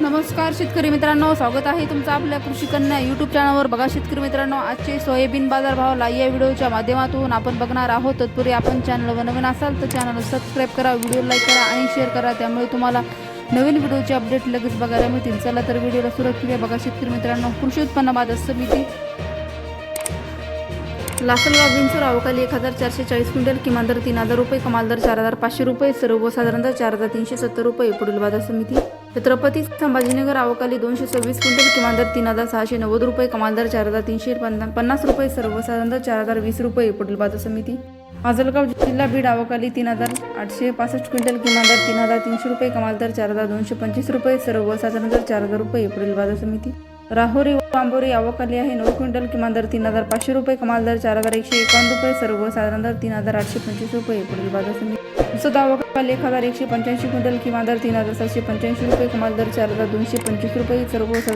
नमस्कार शेतकरी मित्रांनो स्वागत आहे तुमचं आपल्या कृषी कन्या यूट्यूब चॅनलवर बघा शेतकरी मित्रांनो आजचे सोयाबीन बाजार भाव या व्हिडिओच्या माध्यमातून आपण बघणार आहोत. तत्पूर्वी आपण चॅनलवर नवीन असाल तर चॅनल सबस्क्राईब करा व्हिडिओ लाईक करा आणि शेअर करा. त्यामुळे तुम्हाला नवीन व्हिडिओचे अपडेट लगेच बघायला मिळतील. चला तर व्हिडिओला सुरुवात केली बघा शेतकरी मित्रांनो कृषी उत्पन्न बाजार समिती. लासलगाव बिनसूर अवकाली एक हजार चारशे चाळीस क्विंटल किमान दर तीन हजार रुपये कमाल दर चार हजार पाचशे रुपये सर्वसाधारण दर चार हजार तीनशे सत्तर रुपये पुढील बाजार समिती. छत्रपती संभाजीनगर अवकाली दोनशे सव्वीस क्विंटल किमान दर तीन हजार सहाशे नव्वद रुपये कमाल दर चार हजार तीनशे पन्ना- पन्नास रुपये सर्वसाधारण दर चार हजार वीस रुपये पुढील बाजार समिती. माजलगाव जिल्हा बीड अवकाली तीन हजार आठशे पासष्ट क्विंटल किमान दर तीन हजार तीनशे रुपये कमाल दर चार हजार दोनशे पंचवीस रुपये सर्वसाधारण दर चार हजार रुपये एप्रिल बाजार समिती. राहुरी व आंबोरी अवकाली आहे. नऊ क्विंटल किमान दर तीन हजार पाचशे रुपये कमाल दर चार हजार एकशे एकावन्न रुपये सर्वसाधारण दर तीन हजार आठशे पंचवीस रुपये. पुढील बाजार समिती अवकाली एक हजार एकशे पंच्याऐंशी क्विंटल किमान दर तीन हजार सातशे पंच्याऐंशी रुपये कमाल दर चार हजार दोनशे पंचवीस रुपये. सर्वसाधारण